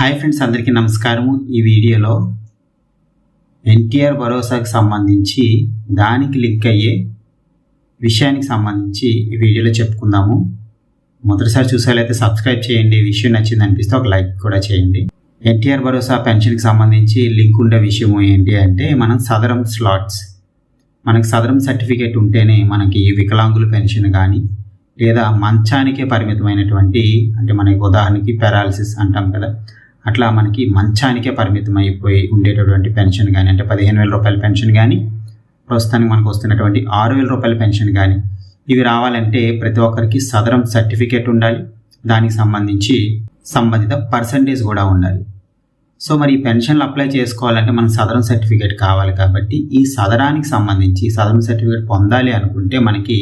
Hi friends అందరికీ నమస్కారము. ఈ వీడియోలో ఎన్టీఆర్ భరోసాకు సంబంధించి దానికి లింక్ అయ్యే విషయానికి సంబంధించి ఈ వీడియోలో చెప్పుకుందాము. మొదటిసారి చూసేలైతే సబ్స్క్రైబ్ చేయండి. ఈ విషయం నచ్చింది అనిపిస్తే ఒక లైక్ కూడా చేయండి. ఎన్టీఆర్ భరోసా పెన్షన్కి సంబంధించి లింక్ ఉండే విషయం ఏంటి అంటే మనం సదరం స్లాట్స్ మనకి సదరం సర్టిఫికేట్ ఉంటేనే మనకి వికలాంగుల పెన్షన్ కానీ లేదా మంచానికే పరిమితమైనటువంటి అంటే మనకి ఉదాహరణకి పెరాలసిస్ అంటాం కదా అట్లా మనకి మంచానికే పరిమితం అయిపోయి ఉండేటటువంటి పెన్షన్ కానీ అంటే పదిహేను వేల రూపాయల పెన్షన్ కానీ ప్రస్తుతానికి మనకు వస్తున్నటువంటి ఆరు వేల రూపాయల పెన్షన్ కానీ ఇవి రావాలంటే ప్రతి ఒక్కరికి సదరం సర్టిఫికేట్ ఉండాలి. దానికి సంబంధించి సంబంధిత పర్సంటేజ్ కూడా ఉండాలి. సో మరి ఈ పెన్షన్లు అప్లై చేసుకోవాలంటే మనకు సదరం సర్టిఫికేట్ కావాలి కాబట్టి ఈ సదరానికి సంబంధించి సదరం సర్టిఫికేట్ పొందాలి అనుకుంటే మనకి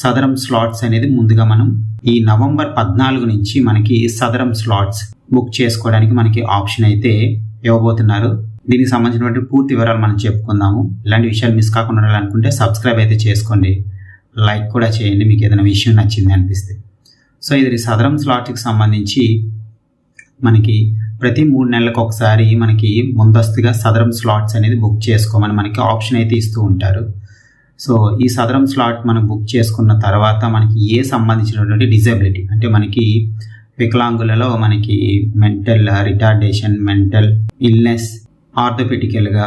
సదరం స్లాట్స్ అనేది ముందుగా మనం ఈ నవంబర్ పద్నాలుగు నుంచి మనకి సదరం స్లాట్స్ బుక్ చేసుకోవడానికి మనకి ఆప్షన్ అయితే ఇవ్వబోతున్నారు. దీనికి సంబంధించినటువంటి పూర్తి వివరాలు మనం చెప్పుకుందాము. ఇలాంటి విషయాలు మిస్ కాకుండా ఉండాలనుకుంటే సబ్స్క్రైబ్ అయితే చేసుకోండి. లైక్ కూడా చేయండి. మీకు ఏదైనా విషయం నచ్చింది అనిపిస్తే. సో ఇది సదరం స్లాట్కి సంబంధించి మనకి ప్రతి మూడు నెలలకు ఒకసారి మనకి ముందస్తుగా సదరం స్లాట్స్ అనేది బుక్ చేసుకోమని మనకి ఆప్షన్ అయితే ఇస్తూ ఉంటారు. సో ఈ సదరం స్లాట్ మనం బుక్ చేసుకున్న తర్వాత మనకి ఏ సంబంధించినటువంటి డిజబిలిటీ? అంటే మనకి వికలాంగులలో మనకి మెంటల్ రిటార్డేషన్ మెంటల్ ఇల్నెస్ ఆర్థోపెటికల్గా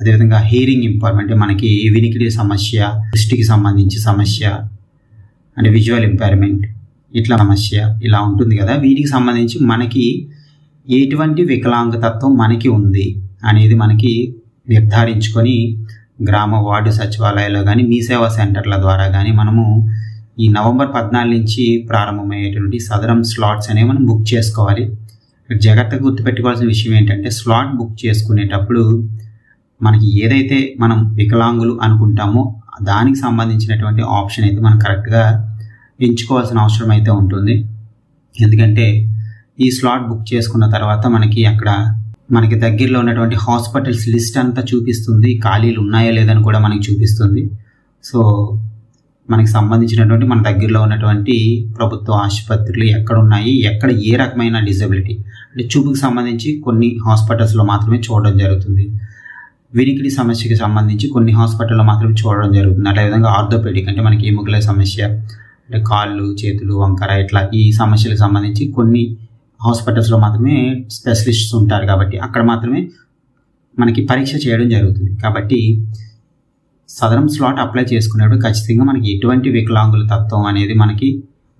అదేవిధంగా హీరింగ్ ఇంపార్మెంట్ మనకి వినికిడి సమస్య దృష్టికి సంబంధించి సమస్య అంటే విజువల్ ఇంపైర్మెంట్ ఇట్లా సమస్య ఇలా ఉంటుంది కదా. వీటికి సంబంధించి మనకి ఎటువంటి వికలాంగతత్వం మనకి ఉంది అనేది మనకి నిర్ధారించుకొని గ్రామ వార్డు సచివాలయాల్లో కానీ మీ సేవా సెంటర్ల ద్వారా కానీ మనము ఈ నవంబర్ పద్నాలుగు నుంచి ప్రారంభమయ్యేటువంటి సదరం స్లాట్స్ అనేవి మనం బుక్ చేసుకోవాలి. జాగ్రత్తగా గుర్తుపెట్టుకోవాల్సిన విషయం ఏంటంటే స్లాట్ బుక్ చేసుకునేటప్పుడు మనకి ఏదైతే మనం వికలాంగులు అనుకుంటామో దానికి సంబంధించినటువంటి ఆప్షన్ అయితే మనం కరెక్ట్గా ఎంచుకోవాల్సిన అవసరం అయితే ఉంటుంది. ఎందుకంటే ఈ స్లాట్ బుక్ చేసుకున్న తర్వాత మనకి అక్కడ మనకి దగ్గరలో ఉన్నటువంటి హాస్పిటల్స్ లిస్ట్ అంతా చూపిస్తుంది. ఖాళీలు ఉన్నాయా లేదని కూడా మనకి చూపిస్తుంది. సో మనకి సంబంధించినటువంటి మన దగ్గరలో ఉన్నటువంటి ప్రభుత్వ ఆసుపత్రులు ఎక్కడ ఉన్నాయి? ఎక్కడ ఏ రకమైన డిజబిలిటీ? అంటే చూపుకి సంబంధించి కొన్ని హాస్పిటల్స్లో మాత్రమే చూడడం జరుగుతుంది. వినికిడి సమస్యకి సంబంధించి కొన్ని హాస్పిటల్లో మాత్రమే చూడడం జరుగుతుంది. అదేవిధంగా ఆర్థోపెడిక్ అంటే మనకి ఎముకల సమస్య అంటే కాళ్ళు చేతులు వంకర ఇట్లా ఈ సమస్యలకు సంబంధించి కొన్ని హాస్పిటల్స్లో మాత్రమే స్పెషలిస్ట్స్ ఉంటారు కాబట్టి అక్కడ మాత్రమే మనకి పరీక్ష చేయడం జరుగుతుంది. కాబట్టి సదరం స్లాట్ అప్లై చేసుకునేప్పుడు ఖచ్చితంగా మనకి ఎటువంటి వికలాంగుల తత్వం అనేది మనకి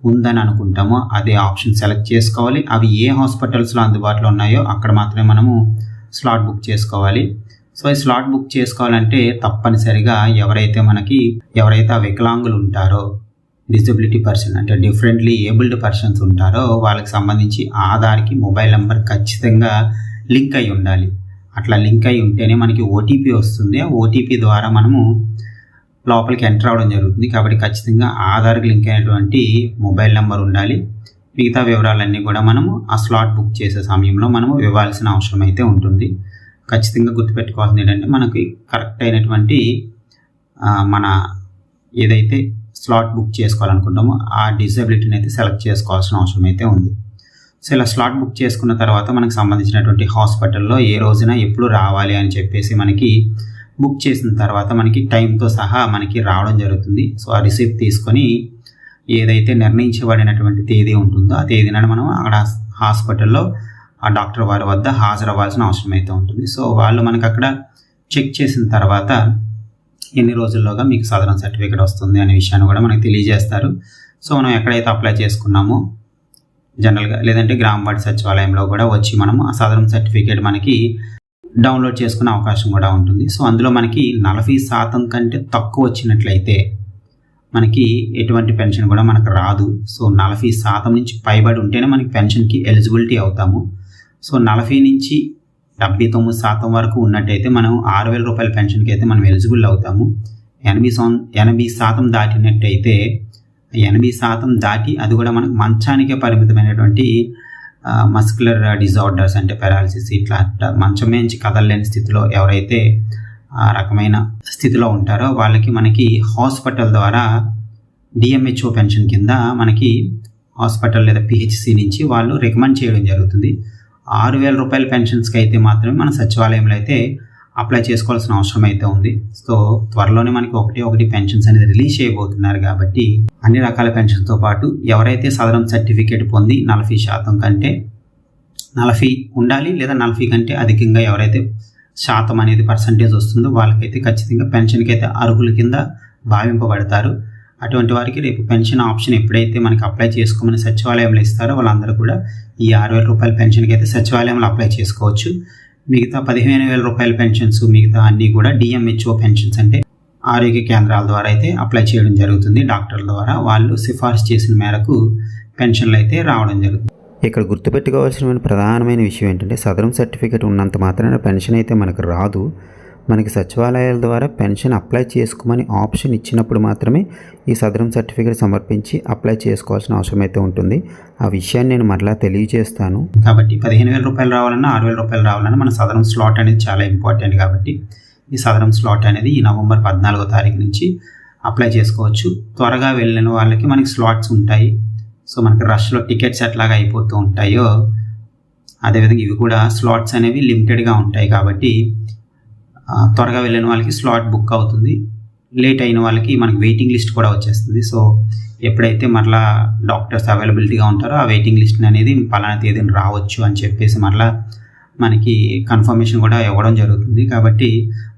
ఉందని అనుకుంటామో అదే ఆప్షన్ సెలెక్ట్ చేసుకోవాలి. అవి ఏ హాస్పిటల్స్లో అందుబాటులో ఉన్నాయో అక్కడ మాత్రమే మనము స్లాట్ బుక్ చేసుకోవాలి. సో ఈ స్లాట్ బుక్ చేసుకోవాలంటే తప్పనిసరిగా ఎవరైతే మనకి ఎవరైతే ఆ వికలాంగులు ఉంటారో డిజబిలిటీ పర్సన్ అంటే డిఫరెంట్లీ ఏబుల్డ్ పర్సన్స్ ఉంటారో వాళ్ళకి సంబంధించి ఆధార్కి మొబైల్ నెంబర్ ఖచ్చితంగా లింక్ అయి ఉండాలి. అట్లా లింక్ అయి ఉంటేనే మనకి ఓటీపీ వస్తుంది. ఆ ఓటీపీ ద్వారా మనము లోపలికి ఎంటర్ అవ్వడం జరుగుతుంది. కాబట్టి ఖచ్చితంగా ఆధార్కి లింక్ అయినటువంటి మొబైల్ నెంబర్ ఉండాలి. మిగతా వివరాలన్నీ కూడా మనము ఆ స్లాట్ బుక్ చేసే సమయంలో మనము ఇవ్వాల్సిన అవసరం అయితే ఉంటుంది. ఖచ్చితంగా గుర్తుపెట్టుకోవాల్సింది ఏంటంటే మనకి కరెక్ట్ అయినటువంటి మన ఏదైతే స్లాట్ బుక్ చేసుకోవాలనుకుంటామో ఆ డిజబిలిటీని అయితే సెలెక్ట్ చేసుకోవాల్సిన అవసరం అయితే ఉంది. సో ఇలా స్లాట్ బుక్ చేసుకున్న తర్వాత మనకు సంబంధించినటువంటి హాస్పిటల్లో ఏ రోజున ఎప్పుడు రావాలి అని చెప్పేసి మనకి బుక్ చేసిన తర్వాత మనకి టైంతో సహా మనకి రావడం జరుగుతుంది. సో ఆ రిసీప్ట్ తీసుకొని ఏదైతే నిర్ణయించబడినటువంటి తేదీ ఉంటుందో ఆ తేదీన మనం అక్కడ హాస్పిటల్లో ఆ డాక్టర్ వారి వద్ద హాజరవ్వాల్సిన అవసరం అయితే ఉంటుంది. సో వాళ్ళు మనకు అక్కడ చెక్ చేసిన తర్వాత ఎన్ని రోజుల్లోగా మీకు సాధారణ సర్టిఫికేట్ వస్తుంది అనే విషయాన్ని కూడా మనకు తెలియజేస్తారు. సో మనం ఎక్కడైతే అప్లై చేసుకున్నామో జనరల్గా లేదంటే గ్రామ సచివాలయంలో కూడా వచ్చి మనం ఆ సాధారణ సర్టిఫికేట్ మనకి డౌన్లోడ్ చేసుకునే అవకాశం కూడా ఉంటుంది. సో అందులో మనకి నలభై శాతం కంటే తక్కువ వచ్చినట్లయితే మనకి ఎటువంటి పెన్షన్ కూడా మనకు రాదు. సో నలభై శాతం నుంచి పైబడి ఉంటేనే మనకి పెన్షన్కి ఎలిజిబిలిటీ అవుతాము. సో నలభై నుంచి డెబ్బై తొమ్మిది శాతం వరకు ఉన్నట్టయితే మనం ఆరు వేల రూపాయల పెన్షన్కి అయితే మనం ఎలిజిబుల్ అవుతాము. ఎనభై సం ఎనభై శాతం దాటినట్టయితే ఎనభై శాతం దాటి అది కూడా మనకు మంచానికే పరిమితమైనటువంటి మస్కులర్ డిజార్డర్స్ అంటే పెరాలసిస్ ఇట్లా మంచం నుంచి కదలలేని స్థితిలో ఎవరైతే ఆ రకమైన స్థితిలో ఉంటారో వాళ్ళకి మనకి హాస్పిటల్ ద్వారా డిఎంహెచ్ఓ పెన్షన్ కింద మనకి హాస్పిటల్ లేదా పిహెచ్సి నుంచి వాళ్ళు రికమెండ్ చేయడం జరుగుతుంది. ఆరు వేల రూపాయల పెన్షన్స్కి అయితే మాత్రమే మన సచివాలయంలో అయితే అప్లై చేసుకోవాల్సిన అవసరం అయితే ఉంది. సో త్వరలోనే మనకి ఒకటి ఒకటి పెన్షన్స్ అనేది రిలీజ్ చేయబోతున్నారు కాబట్టి అన్ని రకాల పెన్షన్స్తో పాటు ఎవరైతే సదరం సర్టిఫికేట్ పొంది నలభై శాతం కంటే నలభై ఉండాలి లేదా నలభై కంటే అధికంగా ఎవరైతే శాతం అనేది పర్సంటేజ్ వస్తుందో వాళ్ళకైతే ఖచ్చితంగా పెన్షన్కి అయితే అర్హుల కింద భావింపబడతారు. అటువంటి వారికి రేపు పెన్షన్ ఆప్షన్ ఎప్పుడైతే మనకి అప్లై చేసుకోమని సచివాలయంలో ఇస్తారో వాళ్ళందరూ కూడా ఈ ఆరు వేల రూపాయల పెన్షన్కి అయితే సచివాలయంలో అప్లై చేసుకోవచ్చు. మిగతా పదిహేను వేల రూపాయల పెన్షన్స్ మిగతా అన్నీ కూడా డిఎంహెచ్ఓ పెన్షన్స్ అంటే ఆరోగ్య కేంద్రాల ద్వారా అయితే అప్లై చేయడం జరుగుతుంది. డాక్టర్ల ద్వారా వాళ్ళు సిఫార్సు చేసిన మేరకు పెన్షన్లు అయితే రావడం జరుగుతుంది. ఇక్కడ గుర్తుపెట్టుకోవాల్సిన ప్రధానమైన విషయం ఏంటంటే సదరం సర్టిఫికేట్ ఉన్నంత మాత్రాన పెన్షన్ అయితే మనకు రాదు. మనకి సచివాలయాల ద్వారా పెన్షన్ అప్లై చేసుకోమని ఆప్షన్ ఇచ్చినప్పుడు మాత్రమే ఈ సదరం సర్టిఫికేట్ సమర్పించి అప్లై చేసుకోవాల్సిన అవసరం అయితే ఉంటుంది. ఆ విషయాన్ని నేను మరలా తెలియజేస్తాను. కాబట్టి పదిహేను వేల రూపాయలు రావాలన్నా ఆరు వేల రూపాయలు రావాలన్నా మన సదరం స్లాట్ అనేది చాలా ఇంపార్టెంట్ కాబట్టి ఈ సదరం స్లాట్ అనేది ఈ నవంబర్ పద్నాలుగో తారీఖు నుంచి అప్లై చేసుకోవచ్చు. త్వరగా వెళ్ళిన వాళ్ళకి మనకి స్లాట్స్ ఉంటాయి. సో మనకి రష్లో టికెట్స్ ఎట్లాగా అయిపోతూ ఉంటాయో అదేవిధంగా ఇవి కూడా స్లాట్స్ అనేవి లిమిటెడ్గా ఉంటాయి కాబట్టి త్వరగా వెళ్ళిన వాళ్ళకి స్లాట్ బుక్ అవుతుంది. లేట్ అయిన వాళ్ళకి మనకి వెయిటింగ్ లిస్ట్ కూడా వచ్చేస్తుంది. సో ఎప్పుడైతే మరలా డాక్టర్స్ అవైలబిలిటీగా ఉంటారో ఆ వెయిటింగ్ లిస్ట్ అనేది పలానా తేదీని రావచ్చు అని చెప్పేసి మరలా మనకి కన్ఫర్మేషన్ కూడా ఇవ్వడం జరుగుతుంది. కాబట్టి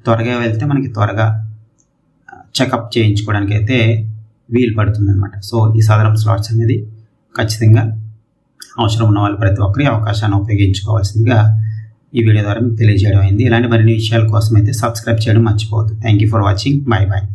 త్వరగా వెళ్తే మనకి త్వరగా చెకప్ చేయించుకోవడానికి అయితే వీలు పడుతుంది అనమాట సో ఈ సదరం స్లాట్స్ అనేది ఖచ్చితంగా అవసరం ఉన్న వాళ్ళు ప్రతి ఒక్కరి అవకాశాన్ని ఉపయోగించుకోవాల్సిందిగా ఈ వీడియో ద్వారా మీకు తెలియజేయడం అయింది. ఇలాంటి మరిన్ని విషయాల కోసం అయితే సబ్స్క్రైబ్ చేయడం మర్చిపోవద్దు. Thank you for watching bye bye